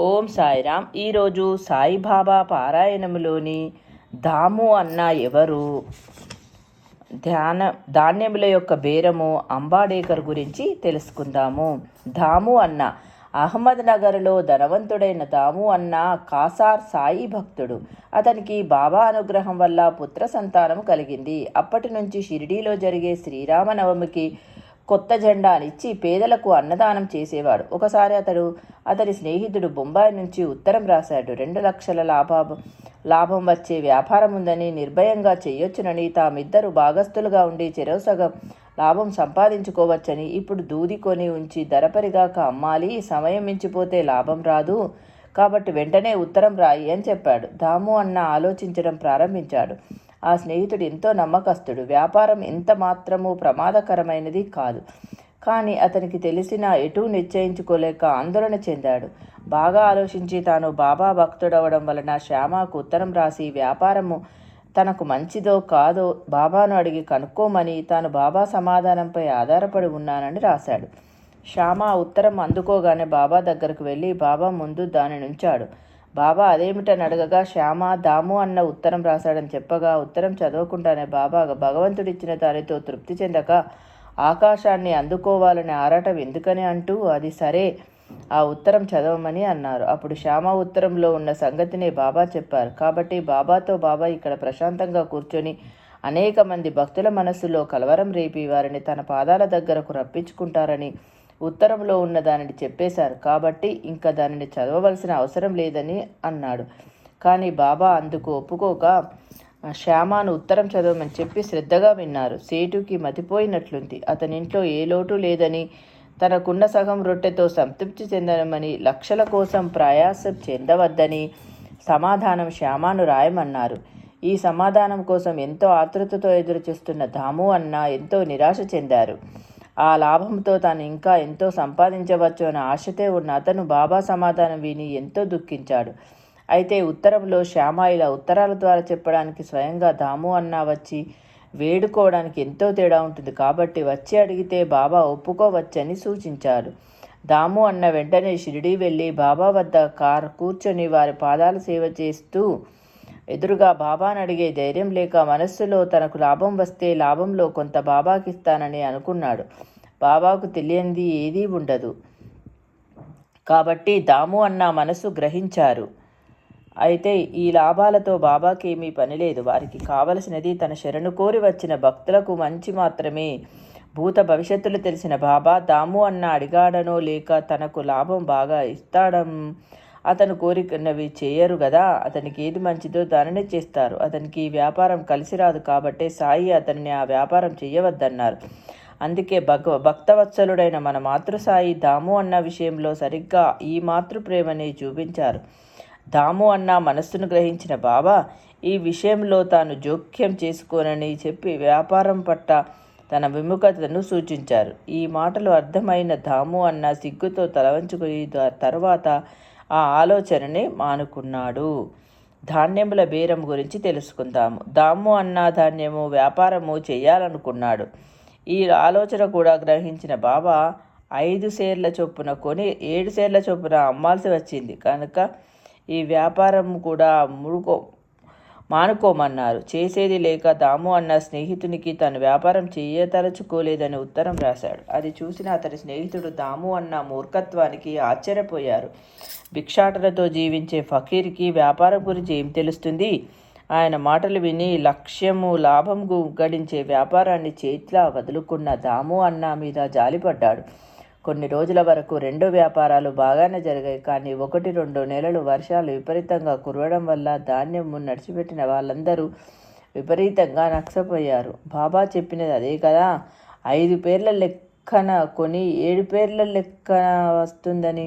ఓం సాయిరామ్ ఈరోజు సాయిబాబా పారాయణములోని దాము అన్న ఎవరు? ధ్యాన ధాన్యముల యొక్క బేరము అంబాడేకర్ గురించి తెలుసుకుందాము. దాము అన్న అహ్మద్ నగర్లో ధనవంతుడైన దాము అన్న కాసార్ సాయి భక్తుడు. అతనికి బాబా అనుగ్రహం వల్ల పుత్ర సంతానం కలిగింది. అప్పటి నుంచి షిరిడీలో జరిగే శ్రీరామనవమికి కొత్త జెండానిచ్చి పేదలకు అన్నదానం చేసేవాడు. ఒకసారి అతడు అతని స్నేహితుడు బొంబాయి నుంచి ఉత్తరం రాశాడు. రెండు లక్షల లాభ లాభం వచ్చే వ్యాపారం ఉందని నిర్భయంగా చేయొచ్చునని తామిద్దరు భాగస్థులుగా ఉండి చెరవు లాభం సంపాదించుకోవచ్చని ఇప్పుడు దూది కొని ఉంచి ధరపరిగాక అమ్మాలి సమయం మించిపోతే లాభం రాదు. కాబట్టి వెంటనే ఉత్తరం రాయి అని చెప్పాడు. దాము అన్న ఆలోచించడం ప్రారంభించాడు. ఆ స్నేహితుడు ఎంతో నమ్మకస్తుడు. వ్యాపారం ఎంత మాత్రము ప్రమాదకరమైనది కాదు. కానీ అతనికి తెలిసిన ఎటూ నిశ్చయించుకోలేక ఆందోళన చెందాడు. బాగా ఆలోచించి తాను బాబా భక్తుడవడం వలన శ్యామకు ఉత్తరం రాసి వ్యాపారము తనకు మంచిదో కాదో బాబాను అడిగి కనుక్కోమని తాను బాబా సమాధానంపై ఆధారపడి ఉన్నానని రాశాడు. శ్యామ ఉత్తరం అందుకోగానే బాబా దగ్గరకు వెళ్ళి బాబా ముందు దానిని నుంచాడు బాబా అదేమిటని అడగగా శ్యామ దాము అన్న ఉత్తరం రాశాడని చెప్పగా ఉత్తరం చదవకుండానే బాబా భగవంతుడిచ్చిన దానితో తృప్తి చెందక ఆకాశాన్ని అందుకోవాలనే ఆరాటం ఎందుకని అంటూ అది సరే ఆ ఉత్తరం చదవమని అన్నారు. అప్పుడు శ్యామ ఉత్తరంలో ఉన్న సంగతినే బాబా చెప్పారు. కాబట్టి బాబాతో బాబా ఇక్కడ ప్రశాంతంగా కూర్చొని అనేక మంది భక్తుల మనస్సులో కలవరం రేపి వారిని తన పాదాల దగ్గరకు రప్పించుకుంటారని ఉత్తరంలో ఉన్న దానిని చెప్పేశారు. కాబట్టి ఇంకా దానిని చదవవలసిన అవసరం లేదని అన్నాడు. కానీ బాబా అందుకు ఒప్పుకోక శ్యామాను ఉత్తరం చదవమని చెప్పి శ్రద్ధగా విన్నారు. సేటుకి మతిపోయినట్లుంది. అతని ఇంట్లో ఏ లోటు లేదని తనకున్న సగం రొట్టెతో సంతృప్తి చెందనమని లక్షల కోసం ప్రయాసం చెందవద్దని సమాధానం శ్యామాను రాయమన్నారు. ఈ సమాధానం కోసం ఎంతో ఆతృతతో ఎదురుచూస్తున్న దాము అన్న ఎంతో నిరాశ చెందారు. ఆ లాభంతో తాను ఇంకా ఎంతో సంపాదించవచ్చు అనే ఆశతే ఉన్న అతను బాబా సమాధానం విని ఎంతో దుఃఖించాడు. అయితే ఉత్తరంలో శ్యామ ఇలా ఉత్తరాల ద్వారా చెప్పడానికి స్వయంగా దాము అన్న వచ్చి వేడుకోవడానికి ఎంతో తేడా ఉంటుంది కాబట్టి వచ్చి అడిగితే బాబా ఒప్పుకోవచ్చని సూచించాడు దాము అన్న వెంటనే షిరిడి వెళ్ళి బాబా వద్ద కార్ కూర్చొని వారి పాదాల సేవ చేస్తూ ఎదురుగా బాబాను అడిగే ధైర్యం లేక మనస్సులో తనకు లాభం వస్తే లాభంలో కొంత బాబాకి ఇస్తానని అనుకున్నాడు. బాబాకు తెలియంది ఏదీ ఉండదు. కాబట్టి దాము అన్న మనసు గ్రహించారు. అయితే ఈ లాభాలతో బాబాకి ఏమీ పనిలేదు. వారికి కావలసినది తన శరణు కోరి వచ్చిన భక్తులకు మంచి మాత్రమే. భూత భవిష్యత్తులు తెలిసిన బాబా దాము అన్న అడిగాడనో లేక తనకు లాభం బాగా ఇస్తాడం అతను కోరికన్నవి చేయరు కదా అతనికి ఏది మంచిదో దానినే చేస్తారు. అతనికి ఈ వ్యాపారం కలిసి రాదు కాబట్టే సాయి అతన్ని ఆ వ్యాపారం చేయవద్దన్నారు. అందుకే భగ భక్తవత్సలుడైన మన మాతృసాయి దాము అన్న విషయంలో సరిగ్గా ఈ మాతృప్రేమని చూపించారు. దాము అన్న మనస్సును గ్రహించిన బాబా ఈ విషయంలో తాను జోక్యం చేసుకోనని చెప్పి వ్యాపారం పట్ల తన విముఖతను సూచించారు. ఈ మాటలు అర్థమైన దాము అన్న సిగ్గుతో తలవంచుకుని తర్వాత ఆ ఆలోచనని మానుకున్నాడు. ధాన్యముల బేరం గురించి తెలుసుకుందాము. దాము అన్న ధాన్యము వ్యాపారము చేయాలనుకున్నాడు. ఈ ఆలోచన కూడా గ్రహించిన బాబా ఐదు సేర్ల చొప్పున కొని ఏడు సేర్ల చొప్పున అమ్మాల్సి వచ్చింది. కనుక ఈ వ్యాపారం కూడా ముడుకో మానుకోమన్నారు. చేసేది లేక దాము అన్న స్నేహితునికి తను వ్యాపారం చేయతలుచుకోలేదని ఉత్తరం రాశాడు. అది చూసిన అతని స్నేహితుడు దాము అన్న మూర్ఖత్వానికి ఆశ్చర్యపోయారు. భిక్షాటనతో జీవించే ఫకీర్కి వ్యాపారం గురించి ఏం తెలుస్తుంది? ఆయన మాటలు విని లక్ష్యము లాభం గడించే వ్యాపారాన్ని చేతిలా వదులుకున్న దాము అన్న మీద జాలిపడ్డాడు. కొన్ని రోజుల వరకు రెండు వ్యాపారాలు బాగానే జరిగాయి. కానీ ఒకటి రెండు నెలలు వర్షాలు విపరీతంగా కురవడం వల్ల ధాన్యం నడిచిపెట్టిన వాళ్ళందరూ విపరీతంగా నష్టపోయారు. బాబా చెప్పినది అదే కదా? ఐదు పేర్ల లెక్కన కొని ఏడు పేర్ల లెక్కన వస్తుందని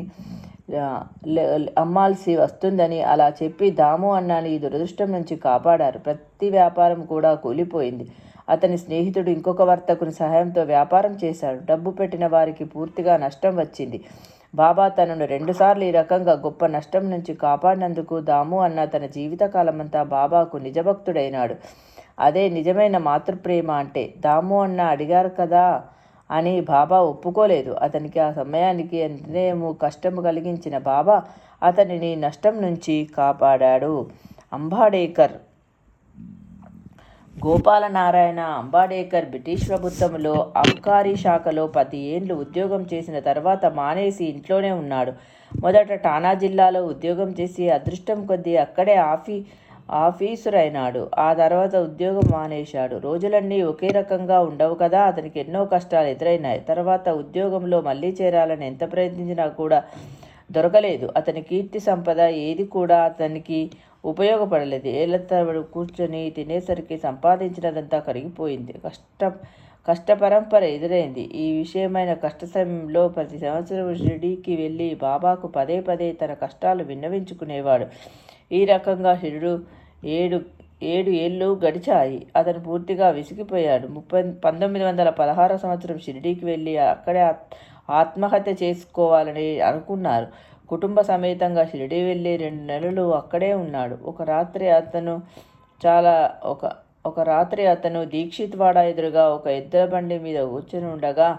అమ్మాల్సి వస్తుందని అలా చెప్పి దాము అన్నాని. ఈ దురదృష్టం నుంచి కాపాడారు. ప్రతి వ్యాపారం కూడా కూలిపోయింది. అతని స్నేహితుడు ఇంకొక వర్తకుని సహాయంతో వ్యాపారం చేశాడు. డబ్బు పెట్టిన వారికి పూర్తిగా నష్టం వచ్చింది. బాబా తనను రెండుసార్లు ఈ రకంగా గొప్ప నష్టం నుంచి కాపాడినందుకు దాము అన్న తన జీవితకాలమంతా బాబాకు నిజభక్తుడైనాడు. అదే నిజమైన మాతృప్రేమ అంటే దాము అన్న అడిగారు కదా అని బాబా ఒప్పుకోలేదు. అతనికి ఆ సమయానికి ఎంతనేమో కష్టము కలిగించిన బాబా అతనిని నష్టం నుంచి కాపాడాడు. అంబాడేకర్ గోపాలనారాయణ అంబాడేకర్ బ్రిటిష్ ప్రభుత్వంలో అబ్కారీ శాఖలో పది ఏండ్లు ఉద్యోగం చేసిన తర్వాత మానేసి ఇంట్లోనే ఉన్నాడు. మొదట టానా జిల్లాలో ఉద్యోగం చేసి అదృష్టం కొద్దీ అక్కడే ఆఫీ ఆఫీసురైనాడు. ఆ తర్వాత ఉద్యోగం మానేశాడు. రోజులన్నీ ఒకే రకంగా ఉండవు కదా అతనికి ఎన్నో కష్టాలు ఎదురైనాయి. తర్వాత ఉద్యోగంలో మళ్ళీ చేరాలని ఎంత ప్రయత్నించినా కూడా దొరకలేదు. అతని కీర్తి సంపద ఏది కూడా అతనికి ఉపయోగపడలేదు. ఏళ్ళ తరబడి కూర్చొని తినేసరికి సంపాదించినదంతా కరిగిపోయింది. కష్ట కష్ట పరంపర ఎదురైంది. ఈ విషయమైన కష్ట సమయంలో ప్రతి సంవత్సరం షిరిడీకి వెళ్ళి బాబాకు పదే పదే తన కష్టాలు విన్నవించుకునేవాడు. ఈ రకంగా షిరుడు ఏడు ఏడు ఏళ్ళు గడిచాయి. అతను పూర్తిగా విసిగిపోయాడు. ముప్పై పంతొమ్మిది వందల పదహారో సంవత్సరం షిరిడీకి వెళ్ళి అక్కడే ఆత్- ఆత్మహత్య చేసుకోవాలని అనుకున్నారు. కుటుంబ సమేతంగా షిరిడి వెళ్ళి రెండు నెలలు అక్కడే ఉన్నాడు. ఒక రాత్రి అతను చాలా ఒక ఒక రాత్రి అతను దీక్షిత్వాడ ఎదురుగా ఒక ఎద్దుల బండి మీద కూర్చుని ఉండగా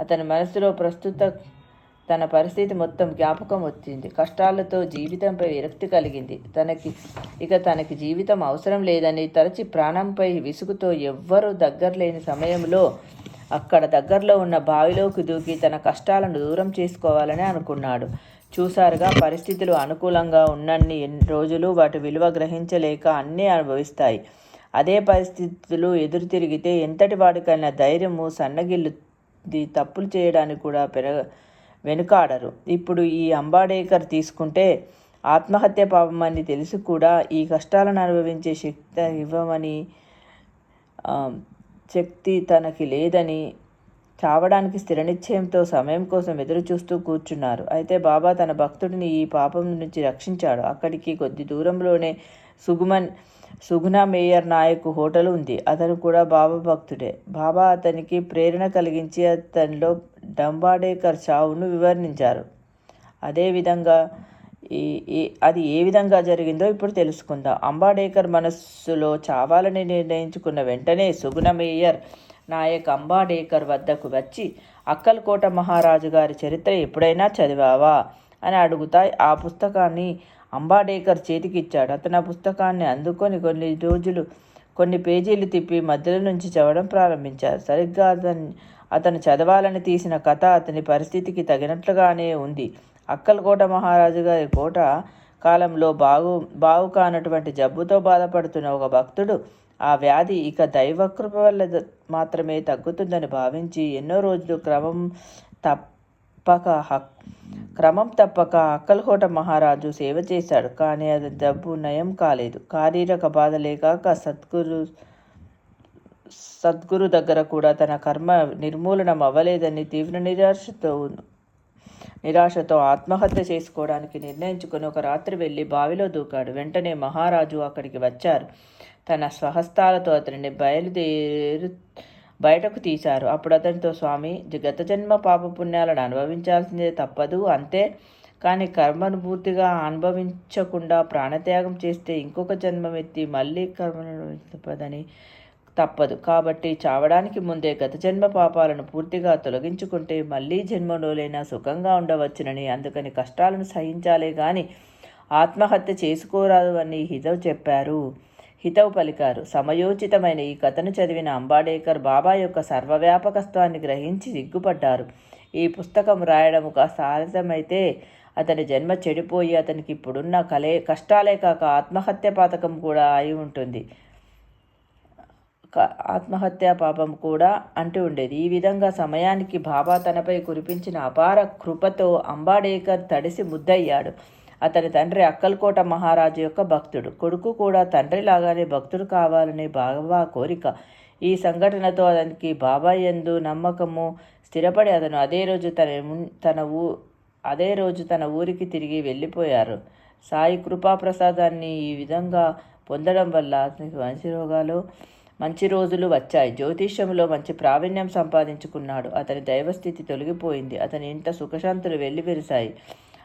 అతని మనసులో ప్రస్తుత తన పరిస్థితి మొత్తం జ్ఞాపకం వచ్చింది. కష్టాలతో జీవితంపై విరక్తి కలిగింది. తనకి ఇక తనకి జీవితం అవసరం లేదని తరచి ప్రాణంపై విసుగుతో ఎవ్వరూ దగ్గర లేని సమయంలో అక్కడ దగ్గరలో ఉన్న బావిలోకి దూకి తన కష్టాలను దూరం చేసుకోవాలని అనుకున్నాడు. చూసారుగా పరిస్థితులు అనుకూలంగా ఉన్నన్ని ఎన్ని రోజులు వాటి విలువ గ్రహించలేక అన్నీ అనుభవిస్తాయి. అదే పరిస్థితులు ఎదురు తిరిగితే ఎంతటి వాడికైనా ధైర్యము సన్నగిల్లుది తప్పులు చేయడానికి కూడా పెరగ వెనుకాడరు. ఇప్పుడు ఈ అంబాడేకర్ తీసుకుంటే ఆత్మహత్య పాపమని తెలిసి కూడా ఈ కష్టాలను అనుభవించే శక్తి ఇవ్వమని శక్తి తనకి లేదని చావడానికి స్థిర నిశ్చయంతో సమయం కోసం ఎదురు చూస్తూ కూర్చున్నారు. అయితే బాబా తన భక్తుడిని ఈ పాపం నుంచి రక్షించాడు. అక్కడికి కొద్ది దూరంలోనే సుగుమన్ సుగుణ మేయర్ నాయక్ హోటల్ ఉంది. అతను కూడా బాబా భక్తుడే. బాబా అతనికి ప్రేరణ కలిగించి అతనిలో డంబాడేకర్ చావును వివరించారు. అదేవిధంగా ఈ ఈ- అది ఏ విధంగా జరిగిందో ఇప్పుడు తెలుసుకుందాం. అంబాడేకర్ మనస్సులో చావాలని నిర్ణయించుకున్న వెంటనే సుగుణ మేయర్ నాయక్ అంబాడేకర్ వద్దకు వచ్చి అక్కల్కోట మహారాజు గారి చరిత్ర ఎప్పుడైనా చదివావా? అని అడుగుతా ఆ పుస్తకాన్ని అంబాడేకర్ చేతికిచ్చాడు. అతను ఆ పుస్తకాన్ని అందుకొని కొన్ని రోజులు కొన్ని పేజీలు తిప్పి మధ్యలో నుంచి చదవడం ప్రారంభించారు. సరిగ్గా అతను అతను చదవాలని తీసిన కథ అతని పరిస్థితికి తగినట్లుగానే ఉంది. అక్కలకోట మహారాజు గారి కోట కాలంలో బాగు బాగు కానటువంటి జబ్బుతో బాధపడుతున్న ఒక భక్తుడు ఆ వ్యాధి ఇక దైవకృప వల్ల మాత్రమే తగ్గుతుందని భావించి ఎన్నో రోజులు క్రమం తప్పక హక్ క్రమం తప్పక అక్కలకోట మహారాజు సేవ చేశాడు. కానీ అది జబ్బు నయం కాలేదు. శారీరక బాధలే లేకాక సద్గురు సద్గురు దగ్గర కూడా తన కర్మ నిర్మూలనం అవ్వలేదని తీవ్ర నిరాశతో నిరాశతో ఆత్మహత్య చేసుకోవడానికి నిర్ణయించుకుని ఒక రాత్రి వెళ్ళి బావిలో దూకాడు. వెంటనే మహారాజు అక్కడికి వచ్చారు. తన స్వహస్తాలతో అతనిని బయలుదేరు బయటకు తీశారు. అప్పుడు అతనితో స్వామి గత జన్మ పాపపుణ్యాలను అనుభవించాల్సిందే తప్పదు అంతే. కానీ కర్మను పూర్తిగా అనుభవించకుండా ప్రాణత్యాగం చేస్తే ఇంకొక జన్మం ఎత్తి మళ్ళీ కర్మను తప్పదని తప్పదు. కాబట్టి చావడానికి ముందే గత జన్మ పాపాలను పూర్తిగా తొలగించుకుంటే మళ్ళీ జన్మలోనైనా సుఖంగా ఉండవచ్చునని అందుకని కష్టాలను సహించాలే గాని ఆత్మహత్య చేసుకోరాదు అని హితవ్ చెప్పారు. హితవు పలికారు. సమయోచితమైన ఈ కథను చదివిన అంబాడేకర్ బాబా యొక్క సర్వవ్యాపకత్వాన్ని గ్రహించి సిగ్గుపడ్డారు. ఈ పుస్తకం రాయడం కాస్త ఆలస్యమైతే అతని జన్మ చెడిపోయి అతనికి ఇప్పుడున్న కలే కష్టాలే కాక ఆత్మహత్య పాతకం కూడా అయి ఉంటుంది. ఆత్మహత్యా పాపం కూడా అంటూ ఉండేది. ఈ విధంగా సమయానికి బాబా తనపై కురిపించిన అపార కృపతో అంబాడేకర్ తడిసి ముద్దయ్యాడు. అతని తండ్రి అక్కల్కోట మహారాజు యొక్క భక్తుడు. కొడుకు కూడా తండ్రి లాగానే భక్తుడు కావాలనే బాబా కోరిక. ఈ సంఘటనతో అతనికి బాబాయందు నమ్మకము స్థిరపడి అతను అదే రోజు తన తన ఊ అదే రోజు తన ఊరికి తిరిగి వెళ్ళిపోయారు. సాయి కృపాప్రసాదాన్ని ఈ విధంగా పొందడం వల్ల అతనికి మంచి రోగాలు మంచి రోజులు వచ్చాయి. జ్యోతిష్యంలో మంచి ప్రావీణ్యం సంపాదించుకున్నాడు. అతని దైవస్థితి తొలగిపోయింది. అతని ఇంట సుఖశాంతులు వెల్లివిరిశాయి.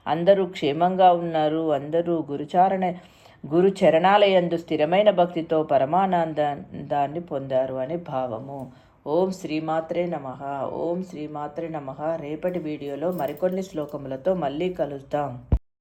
అందరూ క్షేమంగా ఉన్నారు. అందరూ గురుచారణ గురు చరణాలయందు స్థిరమైన భక్తితో పరమానందాన్ని పొందారు అని భావము. ఓం శ్రీమాత్రే నమ. ఓం శ్రీమాత్రే నమ. రేపటి వీడియోలో మరికొన్ని శ్లోకములతో మళ్ళీ కలుద్దాం.